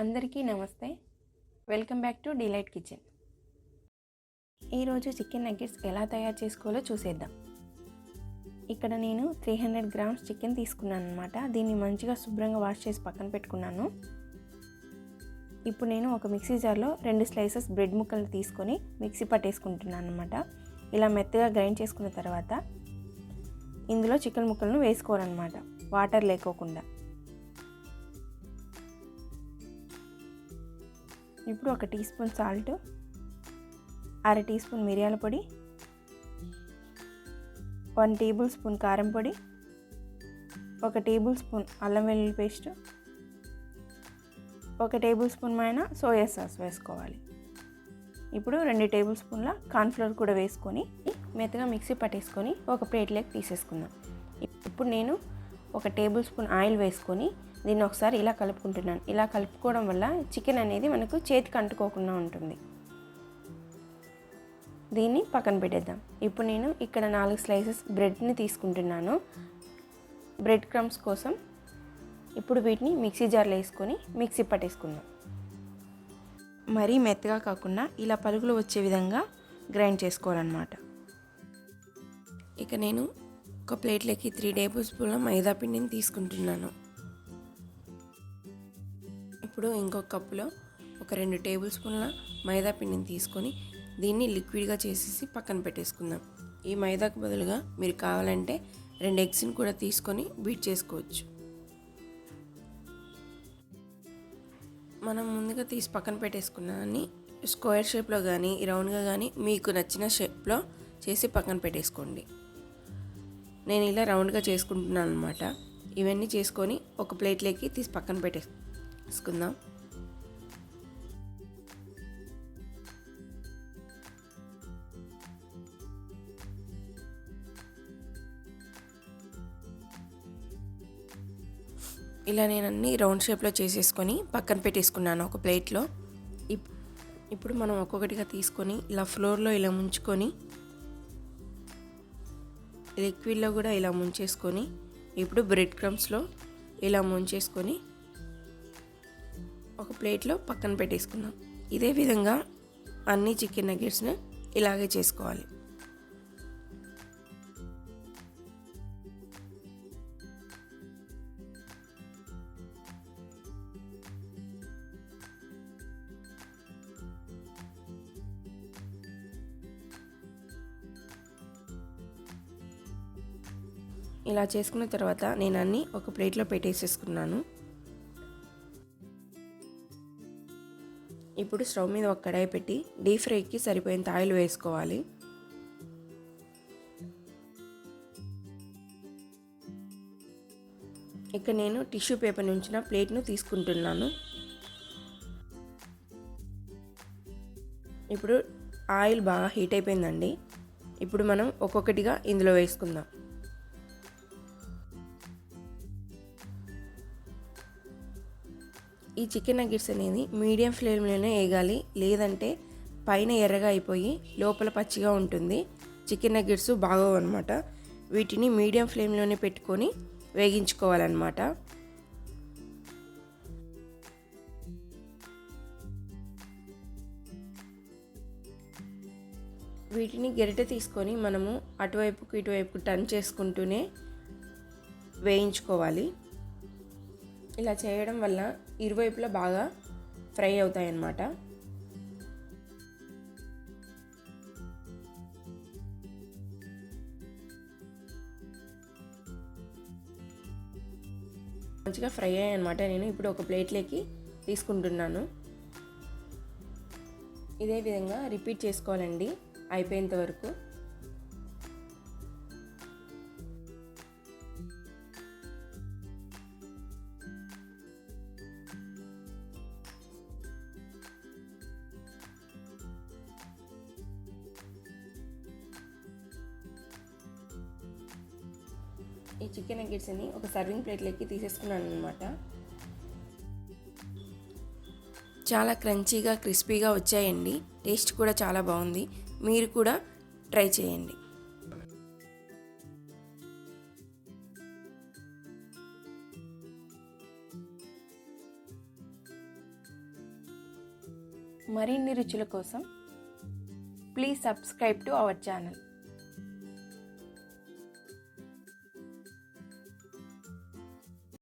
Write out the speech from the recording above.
అందరికీ నమస్తే. Welcome back to Delight Kitchen. ఈరోజు చికెన్ నగ్గెట్స్ ఎలా తయారు చేసుకోవాలో చూసేద్దాం. ఇక్కడ నేను త్రీ హండ్రెడ్ గ్రామ్స్ చికెన్ తీసుకున్నాను అనమాట దీన్ని మంచిగా శుభ్రంగా వాష్ చేసి పక్కన పెట్టుకున్నాను. ఇప్పుడు నేను ఒక మిక్సీ జార్లో రెండు స్లైసెస్ బ్రెడ్ ముక్కలు తీసుకొని మిక్సీ పట్టేసుకుంటున్నాను అనమాట ఇలా మెత్తగా గ్రైండ్ చేసుకున్న తర్వాత ఇందులో చికెన్ ముక్కలను వేసుకోవాలన్నమాట. వాటర్ లేకోకుండా. ఇప్పుడు ఒక టీ స్పూన్ సాల్ట్ అర టీ స్పూన్ మిరియాల పొడి వన్ టేబుల్ స్పూన్ కారం పొడి ఒక టేబుల్ స్పూన్ అల్లం వెల్లుల్లి పేస్ట్ ఒక టేబుల్ స్పూన్ పైన సోయా సాస్ వేసుకోవాలి. ఇప్పుడు రెండు టేబుల్ స్పూన్ల కార్న్ఫ్లవర్ కూడా వేసుకొని మెత్తగా మిక్సీ పట్టేసుకొని ఒక ప్లేట్లోకి తీసేసుకుందాం. ఇప్పుడు నేను ఒక టేబుల్ స్పూన్ ఆయిల్ వేసుకొని దీన్ని ఒకసారి ఇలా కలుపుకుంటున్నాను. ఇలా కలుపుకోవడం వల్ల చికెన్ అనేది మనకు చేతికి అంటుకోకుండా ఉంటుంది. దీన్ని పక్కన పెట్టేద్దాం. ఇప్పుడు నేను ఇక్కడ నాలుగు స్లైసెస్ బ్రెడ్ని తీసుకుంటున్నాను. బ్రెడ్ క్రమ్స్ కోసం ఇప్పుడు వీటిని మిక్సీ జార్లో వేసుకొని మిక్సీ పట్టేసుకుందాం. మరీ మెత్తగా కాకుండా ఇలా పలుకులు వచ్చే విధంగా గ్రైండ్ చేసుకోవాలన్నమాట. ఇక నేను ఒక ప్లేట్లోకి త్రీ టేబుల్ స్పూన్ల మైదా పిండిని తీసుకుంటున్నాను. ఇప్పుడు ఇంకొక కప్పులో ఒక రెండు టేబుల్ స్పూన్ల మైదా పిండిని తీసుకొని దీన్ని లిక్విడ్గా చేసేసి పక్కన పెట్టేసుకుందాం. ఈ మైదాకు బదులుగా మీరు కావాలంటే రెండు ఎగ్స్ని కూడా తీసుకొని బీట్ చేసుకోవచ్చు. మనం ముందుగా తీసి పక్కన పెట్టేసుకున్నాన్ని స్క్వేర్ షేప్లో కానీ రౌండ్గా కానీ మీకు నచ్చిన షేప్లో చేసి పక్కన పెట్టేసుకోండి. నేను ఇలా రౌండ్గా చేసుకుంటున్నాను అనమాట ఇవన్నీ చేసుకొని ఒక ప్లేట్లోకి తీసి పక్కన తీసుకుందాం ఇలా నేను అన్ని రౌండ్ షేప్లో చేసేసుకొని పక్కన పెట్టేసుకున్నాను ఒక ప్లేట్లో. ఇప్పుడు మనం ఒక్కొక్కటిగా తీసుకొని ఇలా ఫ్లోర్లో ఇలా ముంచుకొని లిక్విడ్లో కూడా ఇలా ముంచేసుకొని ఇప్పుడు బ్రెడ్ క్రమ్స్లో ఇలా ముంచేసుకొని ఒక ప్లేట్లో పక్కన పెట్టేసుకుందాం. ఇదే విధంగా అన్ని చికెన్ నగెట్స్ని ఇలాగే చేసుకోవాలి. ఇలా చేసుకున్న తర్వాత నేను అన్నీ ఒక ప్లేట్లో పెట్టేసేసుకున్నాను. ఇప్పుడు స్టవ్ మీద ఒక కడాయి పెట్టి డీప్ ఫ్రైకి సరిపోయేంత ఆయిల్ వేసుకోవాలి. ఇక్కడ నేను టిష్యూ పేపర్ నుంచిన ప్లేట్ను తీసుకుంటున్నాను. ఇప్పుడు ఆయిల్ బాగా హీట్ అయిపోయిందండి. ఇప్పుడు మనం ఒక్కొక్కటిగా ఇందులో వేసుకుందాం. ఈ చికెన్ నగ్గెట్స్ అనేది మీడియం ఫ్లేమ్లోనే వేగాలి లేదంటే పైన ఎర్రగా అయిపోయి లోపల పచ్చిగా ఉంటుంది. చికెన్ నగ్గెట్స్ బాగోవు అనమాట వీటిని మీడియం ఫ్లేమ్లోనే పెట్టుకొని వేగించుకోవాలన్నమాట. వీటిని గెరిట తీసుకొని మనము అటువైపుకు ఇటువైపు టర్న్ చేసుకుంటూనే వేయించుకోవాలి. ఇలా చేయడం వల్ల ఇరువైపులా బాగా ఫ్రై అవుతాయి అన్నమాట మంచిగా ఫ్రై అయ్యాయి అనమాట నేను ఇప్పుడు ఒక ప్లేట్లోకి తీసుకుంటున్నాను. ఇదే విధంగా రిపీట్ చేసుకోవాలండి. అయిపోయేంత వరకు. ఈ చికెన్ నగ్గెట్స్ని ఒక సర్వింగ్ ప్లేట్లోకి తీసేసుకున్నాను అనమాట చాలా క్రంచీగా క్రిస్పీగా వచ్చాయండి. టేస్ట్ కూడా చాలా బాగుంది. మీరు కూడా ట్రై చేయండి. మరిన్ని రుచుల కోసం please subscribe to our channel.